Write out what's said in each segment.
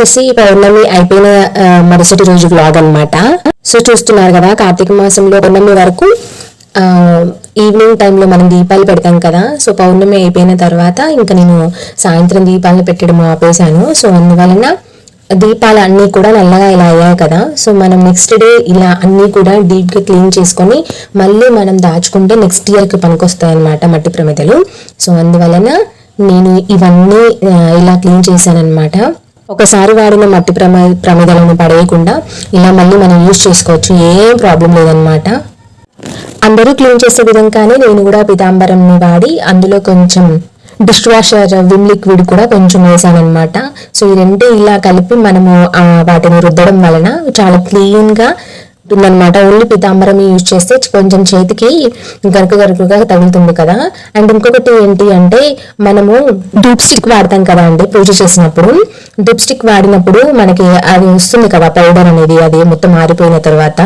వచ్చేసి పౌర్ణమి అయిపోయిన మరుసటి రోజు వ్లాగ్ అనమాట సో చూస్తున్నారు కదా కార్తీక మాసంలో పౌర్ణమి వరకు ఈవినింగ్ టైంలో మనం దీపాలు పెడతాం కదా. సో పౌర్ణమి అయిపోయిన తర్వాత ఇంకా నేను సాయంత్రం దీపాలను పెట్టడం ఆపేశాను. సో అందువలన దీపాలు అన్నీ కూడా నల్లగా ఇలా అయ్యాయి కదా. సో మనం నెక్స్ట్ డే ఇలా అన్నీ కూడా డీప్గా క్లీన్ చేసుకొని మళ్ళీ మనం దాచుకుంటే నెక్స్ట్ ఇయర్కి పనికొస్తాయి అనమాట మట్టి ప్రమిదలు. సో అందువలన నేను ఇవన్నీ ఇలా క్లీన్ చేశానన్నమాట. ఒకసారి వాడిన మట్టి ప్రమ ప్రమిదలను పడేయకుండా ఇలా మళ్ళీ మనం యూజ్ చేసుకోవచ్చు. ఏం ప్రాబ్లం లేదనమాట అందరూ క్లీన్ చేసే విధంగానే నేను కూడా పితాంబరంని వాడి అందులో కొంచెం డిష్ వాషర్ విమ్ లిక్విడ్ కూడా కొంచెం వేసానమాట సో ఈ రెండు ఇలా కలిపి మనము వాటిని రుద్దడం వలన చాలా క్లీన్గా ఉంటుందన్నమాట ఓన్లీ పితాంబరం యూజ్ చేస్తే కొంచెం చేతికి గరుకు గరుకుగా తగులుతుంది కదా. అండ్ ఇంకొకటి ఏంటి అంటే మనము డూప్ స్టిక్ వాడతాం కదా అండి పూజ చేసినప్పుడు. డూప్ స్టిక్ వాడినప్పుడు మనకి అది వస్తుంది కదా పౌడర్ అనేది అది మొత్తం ఆరిపోయిన తర్వాత.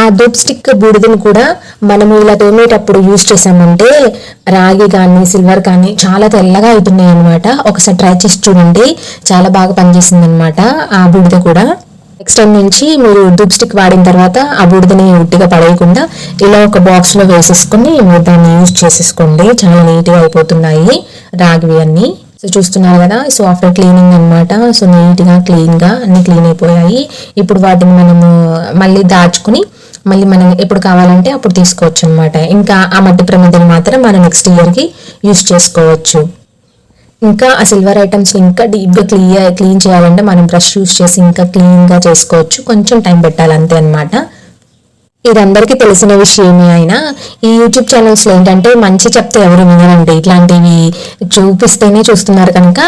ఆ డూప్ స్టిక్ బూడిదని కూడా మనము ఇలా తోమేటప్పుడు యూజ్ చేసామంటే రాగి కానీ సిల్వర్ కానీ చాలా తెల్లగా అవుతున్నాయి అనమాట ఒకసారి ట్రై చేసి చూడండి. చాలా బాగా పనిచేసింది అనమాట ఆ బూడిద కూడా. నెక్స్ట్ టైం నుంచి మీరు దూప్ స్టిక్ వాడిన తర్వాత ఆ బూడిదని ఉట్టిగా పడేయకుండా ఇలా ఒక బాక్స్లో వేసేసుకొని మీరు దాన్ని యూజ్ చేసేసుకోండి. చాలా నీట్గా అయిపోతున్నాయి రాగివి అన్ని. సో చూస్తున్నారు కదా సో ఆఫ్టర్ క్లీనింగ్ అన్నమాట. సో నీట్గా క్లీన్గా అన్ని క్లీన్ అయిపోయాయి. ఇప్పుడు వాటిని మనము మళ్ళీ దాచుకుని మళ్ళీ మనం ఎప్పుడు కావాలంటే అప్పుడు తీసుకోవచ్చు అనమాట ఇంకా ఆ మట్టి ప్రమిదని మాత్రం మనం నెక్స్ట్ ఇయర్కి యూజ్ చేసుకోవచ్చు. ఇంకా ఆ సిల్వర్ ఐటమ్స్ ఇంకా డీప్గా క్లియర్ క్లీన్ చేయాలంటే మనం బ్రష్ యూస్ చేసి ఇంకా క్లీన్గా చేసుకోవచ్చు. కొంచెం టైం పెట్టాలి అంతే అనమాట ఇది అందరికీ తెలిసిన విషయమే అయినా ఈ యూట్యూబ్ ఛానల్స్లో ఏంటంటే మంచి చెప్తే ఎవరు వినరండి. ఇట్లాంటివి చూపిస్తేనే చూస్తున్నారు కనుక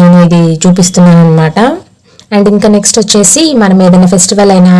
నేను ఇది చూపిస్తున్నాను అనమాట అండ్ ఇంకా నెక్స్ట్ వచ్చేసి మనం ఏదైనా ఫెస్టివల్ అయినా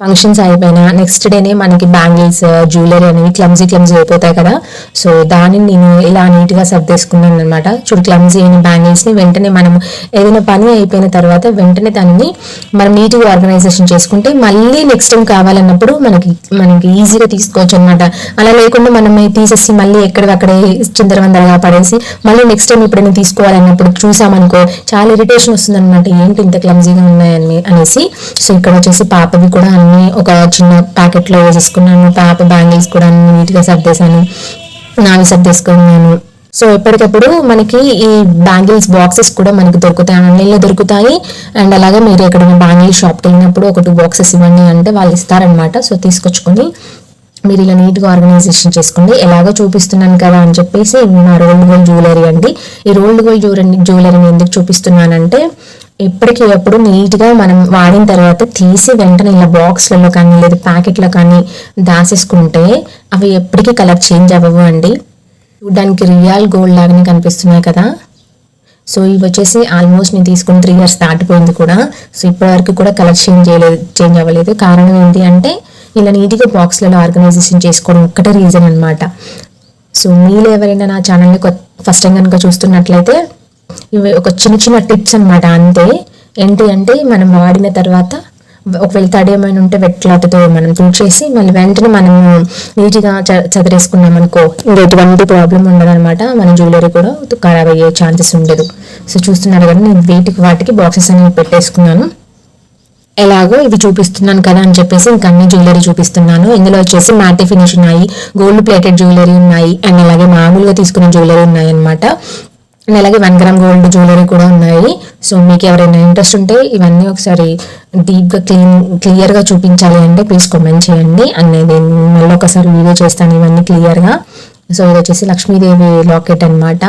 ఫంక్షన్స్ అయిపోయినా నెక్స్ట్ డేనే మనకి బ్యాంగిల్స్ జ్యువెలరీ అనేవి క్లమ్జీ క్లమ్జీ అయిపోతాయి కదా. సో దానిని నేను ఇలా నీట్గా సర్దేసుకున్నాను అనమాట చూడు క్లమ్జీ అయిన బ్యాంగిల్స్ని వెంటనే మనం ఏదైనా పని అయిపోయిన తర్వాత వెంటనే దానిని మనం నీట్గా ఆర్గనైజేషన్ చేసుకుంటే మళ్ళీ నెక్స్ట్ టైం కావాలన్నప్పుడు మనకి మనకి ఈజీగా తీసుకోవచ్చు అనమాట అలా లేకుండా మనం తీసేసి మళ్ళీ ఎక్కడికక్కడే చిందరవందరగా పడేసి మళ్ళీ నెక్స్ట్ టైం ఎప్పుడైనా తీసుకోవాలన్నప్పుడు చూసామనుకో చాలా ఇరిటేషన్ వస్తుంది అనమాట ఏంటి ఇంత క్లమ్జీగా ఉన్నాయని అనేసి. సో ఇక్కడ వచ్చేసి పాపవి కూడా అన్ని ఒక చిన్న ప్యాకెట్లో వేసేసుకున్నాను. పాప బ్యాంగిల్స్ కూడా అన్ని నీట్గా సర్దేశాను. నావి సర్దేసుకున్నాను. సో ఎప్పటికప్పుడు మనకి ఈ బ్యాంగిల్స్ బాక్సెస్ కూడా మనకి దొరుకుతాయి ఆన్లైన్లో దొరుకుతాయి. అండ్ అలాగే మీరు ఎక్కడైనా బ్యాంగిల్ షాప్కి వెళ్ళినప్పుడు ఒక టూ బాక్సెస్ ఇవ్వండి అంటే వాళ్ళు ఇస్తారనమాట సో తీసుకొచ్చుకొని మీరు ఇలా నీట్గా ఆర్గనైజేషన్ చేసుకోండి. ఎలాగో చూపిస్తున్నాను కదా అని చెప్పేసి నా రోల్డ్ గోల్డ్ జ్యువెలరీ అండి. ఈ రోల్డ్ గోల్డ్ జ్యువెలరీ జ్యువెలరీని ఎందుకు చూపిస్తున్నానంటే ఎప్పటికీ ఎప్పుడు నీట్గా మనం వాడిన తర్వాత తీసి వెంటనే ఇలా బాక్స్లలో కానీ లేదా ప్యాకెట్లో కానీ దాసేసుకుంటే అవి ఎప్పటికీ కలర్ చేంజ్ అవ్వవు అండి. చూడ్డానికి రియల్ గోల్డ్ లాగానే కనిపిస్తున్నాయి కదా. సో ఇవి వచ్చేసి ఆల్మోస్ట్ నేను తీసుకుని త్రీ ఇయర్స్ దాటిపోయింది కూడా. సో ఇప్పటి వరకు కూడా కలర్ చేంజ్ చేయలేదు చేంజ్ అవ్వలేదు. కారణం ఏంటి అంటే ఇలా నీట్గా బాక్స్లలో ఆర్గనైజేషన్ చేసుకోవడం ఒక్కటే రీజన్ అన్నమాట. సో మీరు ఎవరైనా నా ఛానల్ని ఫస్ట్ టైం కనుక చూస్తున్నట్లయితే ఇవి ఒక చిన్న చిన్న టిప్స్ అన్నమాట. అంతే. ఏంటి అంటే మనం వాడిన తర్వాత ఒకవేళ తడి ఏమైనా ఉంటే వెట్ క్లాత్తో మనం తుడిచేసి మళ్ళీ వెంటనే మనం నీట్గా చ చదిరేసుకున్నాం అనుకో ఇంకా ఎటువంటి ప్రాబ్లం ఉండదనమాట మన జ్యువెలరీ కూడా ఖరాబ్ అయ్యే ఛాన్సెస్ ఉండదు. సో చూస్తున్నారు కదా నేను వీటికి వాటికి బాక్సెస్ అనేవి పెట్టేసుకున్నాను. ఎలాగో ఇవి చూపిస్తున్నాను కదా అని చెప్పేసి ఇంకా అన్ని జ్యువెలరీ చూపిస్తున్నాను. ఇందులో వచ్చేసి మ్యాటి ఫినిష్ ఉన్నాయి గోల్డ్ ప్లేటెడ్ జ్యువెలరీ ఉన్నాయి అండ్ అలాగే మామూలుగా తీసుకున్న జ్యువెలరీ ఉన్నాయి అనమాట అండ్ అలాగే వన్ గ్రామ్ గోల్డ్ జ్యువెలరీ కూడా ఉన్నాయి. సో మీకు ఎవరైనా ఇంట్రెస్ట్ ఉంటే ఇవన్నీ ఒకసారి డీప్గా క్లీన్ క్లియర్గా చూపించాలి అంటే ప్లీజ్ కామెంట్ చేయండి. అండ్ నేను మళ్ళీ ఒకసారి వీడియో చేస్తాను ఇవన్నీ క్లియర్గా. సో ఇది వచ్చేసి లక్ష్మీదేవి లాకెట్ అనమాట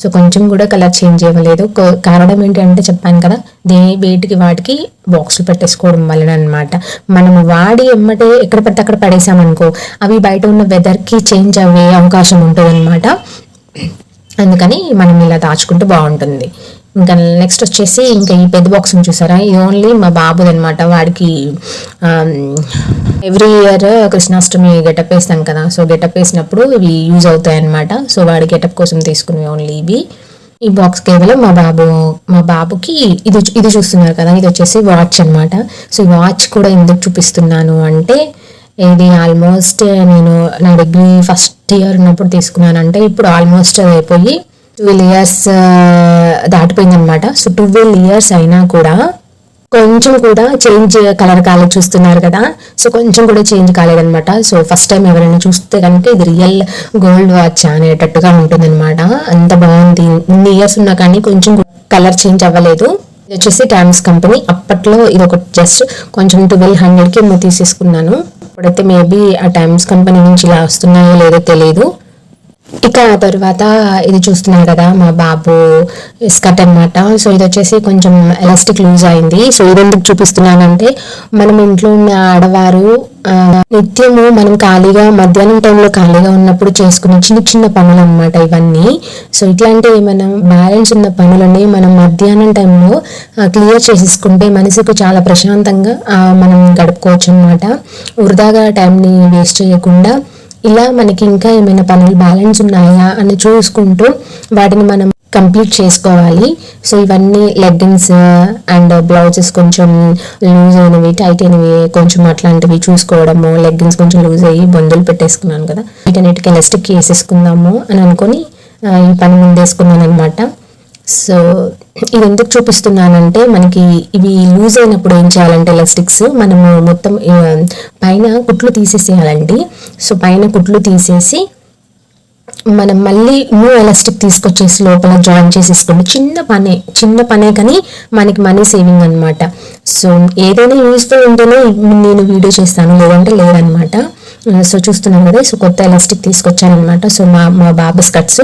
సో కొంచెం కూడా కలర్ చేంజ్ అవ్వలేదు. కారణం ఏంటంటే చెప్పాను కదా దేని వేటికి వాటికి బాక్సులు పెట్టేసుకోవడం వలన అనమాట మనం వాడి ఎమ్మటే ఎక్కడ పడితే అక్కడ పడేసామనుకో అవి బయట ఉన్న వెదర్కి చేంజ్ అయ్యే అవకాశం ఉంటుంది అనమాట అందుకని మనం ఇలా దాచుకుంటే బాగుంటుంది. ఇంకా నెక్స్ట్ వచ్చేసి ఇంకా ఈ పెద్ద బాక్స్ చూసారా? ఇది ఓన్లీ మా బాబుది అనమాట వాడికి ఎవ్రీ ఇయర్ కృష్ణాష్టమి గెటప్ వేస్తాం కదా. సో గెటప్ వేసినప్పుడు ఇవి యూజ్ అవుతాయి అనమాట సో వాడి గెటప్ కోసం తీసుకునేవి ఓన్లీ ఇవి. ఈ బాక్స్ కేవలం మా బాబు మా బాబుకి ఇది ఇది చూస్తున్నారు కదా. ఇది వచ్చేసి వాచ్ అన్నమాట. సో ఈ వాచ్ కూడా ఎందుకు చూపిస్తున్నాను అంటే ఇది ఆల్మోస్ట్ నేను నా డిగ్రీ ఫస్ట్ ఇయర్ ఉన్నప్పుడు తీసుకున్నాను అంటే ఇప్పుడు ఆల్మోస్ట్ అది అయిపోయి ట్వెల్వ్ ఇయర్స్ దాటిపోయింది అనమాట సో ట్వెల్వ్ ఇయర్స్ అయినా కూడా కొంచెం కూడా చేంజ్ కలర్ కాలేదు చూస్తున్నారు కదా. సో కొంచెం కూడా చేంజ్ కాలేదనమాట సో ఫస్ట్ టైం ఎవరైనా చూస్తే కనుక ఇది రియల్ గోల్డ్ వాచ్ అనేటట్టుగా ఉంటుందన్నమాట. అంత బాగుంది. ఇన్ని ఇయర్స్ ఉన్నా కానీ కొంచెం కలర్ చేంజ్ అవ్వలేదు. ఇది వచ్చేసి టామ్స్ కంపెనీ అప్పట్లో ఇది ఒక జస్ట్ కొంచెం ట్వెల్వ్ హండ్రెడ్కి ఏమో తీసేసుకున్నాను. ఇప్పుడైతే మేబీ ఆ టైమ్స్ కంపెనీ నుంచి ఇలా వస్తున్నాయో లేదో తెలియదు ఇక ఆ తర్వాత ఇది చూస్తున్నాం కదా మా బాబు స్కర్ట్ అన్నమాట. సో ఇది వచ్చేసి కొంచెం ఎలాస్టిక్ లూజ్ అయింది. సో ఇది ఎందుకు చూపిస్తున్నానంటే మనం ఇంట్లో ఉన్న ఆడవారు నిత్యము మనం ఖాళీగా మధ్యాహ్నం టైంలో ఖాళీగా ఉన్నప్పుడు చేసుకునే చిన్న చిన్న పనులు అనమాట ఇవన్నీ. సో ఇట్లాంటి ఏమైనా బ్యాలెన్స్ ఉన్న పనులని మనం మధ్యాహ్నం టైంలో క్లియర్ చేసేసుకుంటే మనసుకు చాలా ప్రశాంతంగా మనం గడుపుకోవచ్చు అనమాట వృధాగా టైంని వేస్ట్ చేయకుండా ఇలా మనకి ఇంకా ఏమైనా పనులు బ్యాలెన్స్ ఉన్నాయా అని చూసుకుంటూ వాటిని మనం కంప్లీట్ చేసుకోవాలి. సో ఇవన్నీ లెగ్గిన్స్ అండ్ బ్లౌజెస్ కొంచెం లూజ్ అయినవి టైట్ అయినవి కొంచెం అట్లాంటివి చూసుకోవడము లెగ్గిన్స్ కొంచెం లూజ్ అయ్యి బొందులు పెట్టేసుకున్నాను కదా. వీటన్నిటికీ ఎలాస్టిక్ వేసేసుకుందాము అని అనుకొని ఈ పని ముందేసుకున్నాను అనమాట సో ఇది ఎందుకు చూపిస్తున్నానంటే మనకి ఇవి లూజ్ అయినప్పుడు ఏం చేయాలంటే ఎలాస్టిక్స్ మనము మొత్తం పైన కుట్లు తీసేసేయాలండి. సో పైన కుట్లు తీసేసి మనం మళ్ళీ న్యూ ఎలాస్టిక్ తీసుకొచ్చేసి లోపల జాయిన్ చేసేసుకోండి. చిన్న పనే చిన్న పనే కానీ మనకి మనీ సేవింగ్ అనమాట సో ఏదైనా యూస్ఫుల్ ఉంటేనే నేను వీడియో చేస్తాను లేదంటే లేదనమాట Uh, సో చూస్తున్నాం కదా సో కొత్త ఎలాస్టిక్ తీసుకొచ్చాను అనమాట సో మా మా బాబు స్కర్ట్స్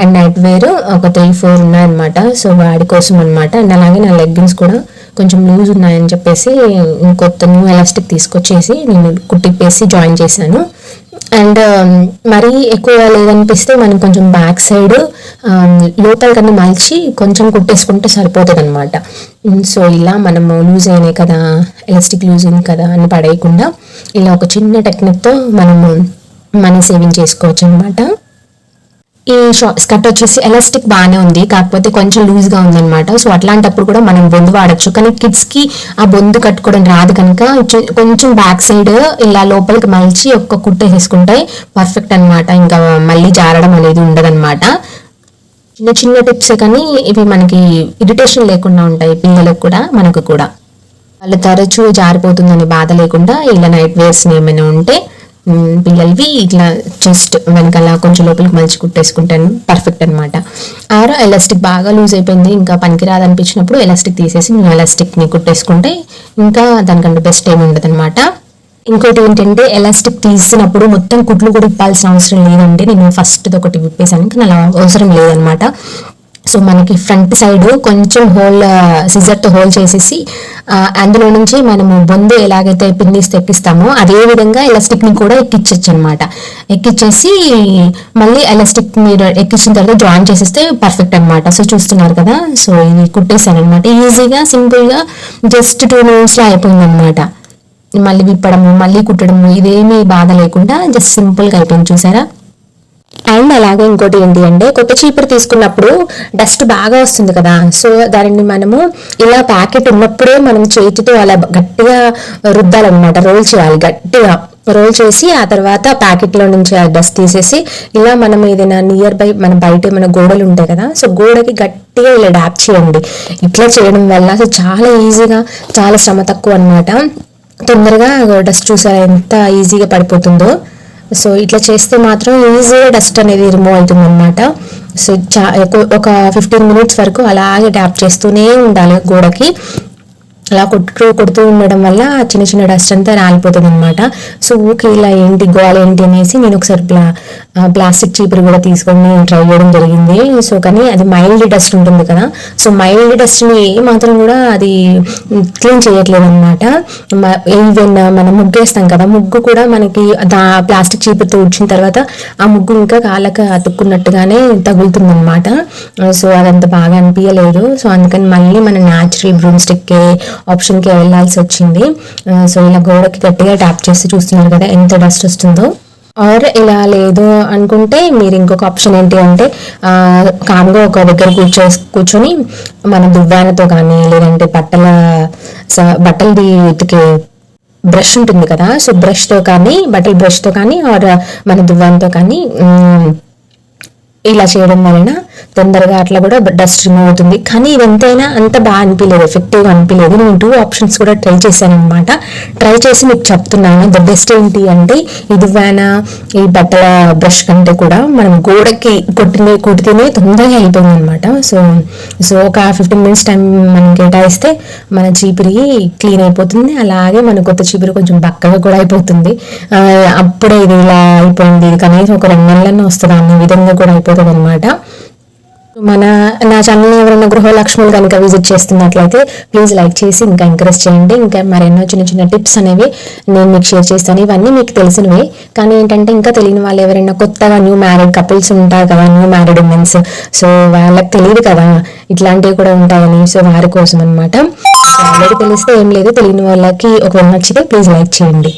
అండ్ నైట్ వేర్ ఒక త్రీ ఫోర్ ఉన్నాయన్నమాట. సో వాడి కోసం అనమాట అండ్ అలాగే నా లెగ్గిన్స్ కూడా కొంచెం లూజ్ ఉన్నాయని చెప్పేసి కొత్త న్యూ ఎలాస్టిక్ తీసుకొచ్చేసి నేను కుట్టిప్పేసి జాయిన్ చేశాను. అండ్ um, మరీ ఎక్కువ లేదనిపిస్తే మనం కొంచెం బ్యాక్ సైడ్ um, లోపల కన్నా మలిచి కొంచెం కుట్టేసుకుంటే సరిపోతుంది అనమాట సో ఇలా మనము లూజ్ అయినాయి కదా ఎలాస్టిక్ లూజ్ అయింది కదా అని పడేయకుండా ఇలా ఒక చిన్న టెక్నిక్తో మనము మనీ సేవింగ్ చేసుకోవచ్చు అనమాట ఈ స్కర్ట్ వచ్చేసి ఎలాస్టిక్ బాగానే ఉంది కాకపోతే కొంచెం లూజ్గా ఉందన్నమాట. సో అట్లాంటప్పుడు కూడా మనం బొందు వాడచ్చు. కానీ కిడ్స్కి ఆ బొందు కట్టుకోవడం రాదు కనుక కొంచెం బ్యాక్ సైడ్ ఇలా లోపలికి మలిచి ఒక్క కుట్ట వేసుకుంటే పర్ఫెక్ట్ అన్నమాట. ఇంకా మళ్ళీ జారడం అనేది ఉండదన్నమాట. చిన్న చిన్న టిప్సే కానీ ఇవి మనకి ఇరిటేషన్ లేకుండా ఉంటాయి పిల్లలకు కూడా మనకు కూడా. వాళ్ళు తరచూ జారిపోతుందని బాధ లేకుండా ఇలా నైట్ వేర్స్ ఏమైనా ఉంటే పిల్లలవి ఇట్లా జస్ట్ వెనకాల కొంచెం లోపలికి మంచి కుట్టేసుకుంటాను పర్ఫెక్ట్ అనమాట ఆరో ఎలాస్టిక్ బాగా లూజ్ అయిపోయింది ఇంకా పనికిరాదు అనిపించినప్పుడు ఎలాస్టిక్ తీసేసి నేను ఎలాస్టిక్ని కుట్టేసుకుంటే ఇంకా దానికంటే బెస్ట్ ఏమి ఉండదు అనమాట ఇంకోటి ఏంటంటే ఎలాస్టిక్ తీసినప్పుడు మొత్తం కుట్లు కూడా ఇప్పాల్సిన అవసరం లేదండి. నేను ఫస్ట్ ఒకటి విప్పేసాను కానీ అలా అవసరం లేదనమాట సో మనకి ఫ్రంట్ సైడ్ కొంచెం హోల్ సిజర్తో హోల్ చేసేసి అందులో నుంచి మనము బొందు ఎలాగైతే పిన్నిస్ ఎక్కిస్తామో అదే విధంగా ఎలాస్టిక్ని కూడా ఎక్కించచ్చు అనమాట ఎక్కిచ్చేసి మళ్ళీ ఎలాస్టిక్ మీరు ఎక్కించిన తర్వాత జాయిన్ చేసేస్తే పర్ఫెక్ట్ అన్నమాట. సో చూస్తున్నారు కదా? సో ఇది కుట్టేసాను అనమాట ఈజీగా సింపుల్గా జస్ట్ టూ మినిట్స్లో అయిపోయింది అనమాట మళ్ళీ విప్పడము మళ్ళీ కుట్టడము ఇదేమీ బాధ లేకుండా జస్ట్ సింపుల్గా అయిపోయింది. చూసారా? అండ్ అలాగే ఇంకోటి ఏంటి అంటే కొత్త చీపురు తీసుకున్నప్పుడు డస్ట్ బాగా వస్తుంది కదా. సో దానిని మనము ఇలా ప్యాకెట్ ఉన్నప్పుడే మనం చేతితో అలా గట్టిగా రుద్దాలన్నమాట. రోల్ చేయాలి గట్టిగా. రోల్ చేసి ఆ తర్వాత ప్యాకెట్లో నుంచి ఆ డస్ట్ తీసేసి ఇలా మనం ఏదైనా నియర్ బై మన బయట ఏమైనా గోడలు ఉంటాయి కదా. సో గోడకి గట్టిగా ఇలా డాప్ చేయండి. ఇట్లా చేయడం వల్ల అసలు చాలా ఈజీగా చాలా శ్రమ తక్కువ అన్నమాట. తొందరగా డస్ట్ చూసారా ఎంత ఈజీగా పడిపోతుందో. సో ఇట్లా చేస్తే మాత్రం ఈజీగా డస్ట్ అనేది రిమూవ్ అవుతుంది అనమాట సో చా ఒక- ఒక ఫిఫ్టీన్ మినిట్స్ వరకు అలాగే ట్యాప్ చేస్తూనే ఉండాలి గోడకి. అలా కొట్టుతూ కొడుతూ ఉండడం వల్ల చిన్న చిన్న డస్ట్ అంతా రాలిపోతుంది అనమాట సో ఊకే ఇలా ఏంటి గోల్ ఏంటి అనేసి నేను ఒకసారి ప్లా ప్లాస్టిక్ చీపురు కూడా తీసుకొని ట్రై చేయడం జరిగింది. సో కానీ అది మైల్డ్ డస్ట్ ఉంటుంది కదా. సో మైల్డ్ డస్ట్ని ఏ మాత్రం కూడా అది క్లీన్ చేయట్లేదు అనమాట ఈవెన్ మనం ముగ్గేస్తాం కదా ముగ్గు కూడా మనకి దా ప్లాస్టిక్ చీపురుతో ఉడిచిన తర్వాత ఆ ముగ్గు ఇంకా కాళ్ళకి అతుక్కున్నట్టుగానే తగులుతుందనమాట సో అదంత బాగా అనిపించలేదు సో అందుకని మళ్ళీ మన న్యాచురల్ బ్రూమ్ స్టిక్కే ఆప్షన్కి వెళ్ళాల్సి వచ్చింది. సో ఇలా గోడకి గట్టిగా ట్యాప్ చేసి చూస్తున్నారు కదా ఎంత డస్ట్ వస్తుందో. ఆర్ ఇలా లేదు అనుకుంటే మీరు ఇంకొక ఆప్షన్ ఏంటి అంటే కామ్గా ఒక దగ్గర కూర్చో కూర్చొని మన దువ్వానతో కానీ లేదంటే బట్టల స- బట్టలది ఉతికే బ్రష్ ఉంటుంది కదా సో బ్రష్తో కానీ బట్టల బ్రష్తో కానీ ఆర్ మన దువ్వానతో కానీ ఇలా చేయడం వలన తొందరగా అట్లా కూడా డస్ట్ రిమూవ్ అవుతుంది. కానీ ఇది ఎంతైనా అంత బాగా అనిపించలేదు ఎఫెక్టివ్గా అనిపించలేదు నేను టూ ఆప్షన్స్ కూడా ట్రై చేశాను అనమాట ట్రై చేసి మీకు చెప్తున్నాను. ద బెస్ట్ ఏంటి అంటే ఇది ఈ బట్టల బ్రష్ కంటే కూడా మనం గోడకి కొట్టిన కొట్టితేనే తొందరగా అయిపోయింది అనమాట సో సో ఒక ఫిఫ్టీన్ మినిట్స్ టైం మనం కేటాయిస్తే మన చీపిరి క్లీన్ అయిపోతుంది. అలాగే మన కొత్త చీపిరి కొంచెం బక్కగా కూడా అయిపోతుంది. అప్పుడే ఇది ఇలా అయిపోయింది. ఇది కనీసం ఒక రెండు నెలలన్నా వస్తుంది. అన్న విధంగా కూడా అయిపోతుంది అనమాట మన నా ఛానల్ ఎవరైనా గృహలక్ష్ములు కనుక విజిట్ చేస్తున్నట్లయితే ప్లీజ్ లైక్ చేసి ఇంకా ఎంకరేజ్ చేయండి. ఇంకా మరెన్నో చిన్న చిన్న టిప్స్ అనేవి నేను మీకు షేర్ చేస్తాను. ఇవన్నీ మీకు తెలిసినవి. కానీ ఏంటంటే ఇంకా తెలియని వాళ్ళు ఎవరైనా కొత్తగా న్యూ మ్యారీడ్ కపుల్స్ ఉంటారు కదా న్యూ మ్యారీడ్ ఉమెన్స్ సో వాళ్ళకి తెలియదు కదా ఇట్లాంటివి కూడా ఉంటాయని. సో వారి కోసం అనమాట ఆల్రెడీ తెలిస్తే ఏం లేదు తెలియని వాళ్ళకి ఒకవేళ నచ్చితే ప్లీజ్ లైక్ చేయండి.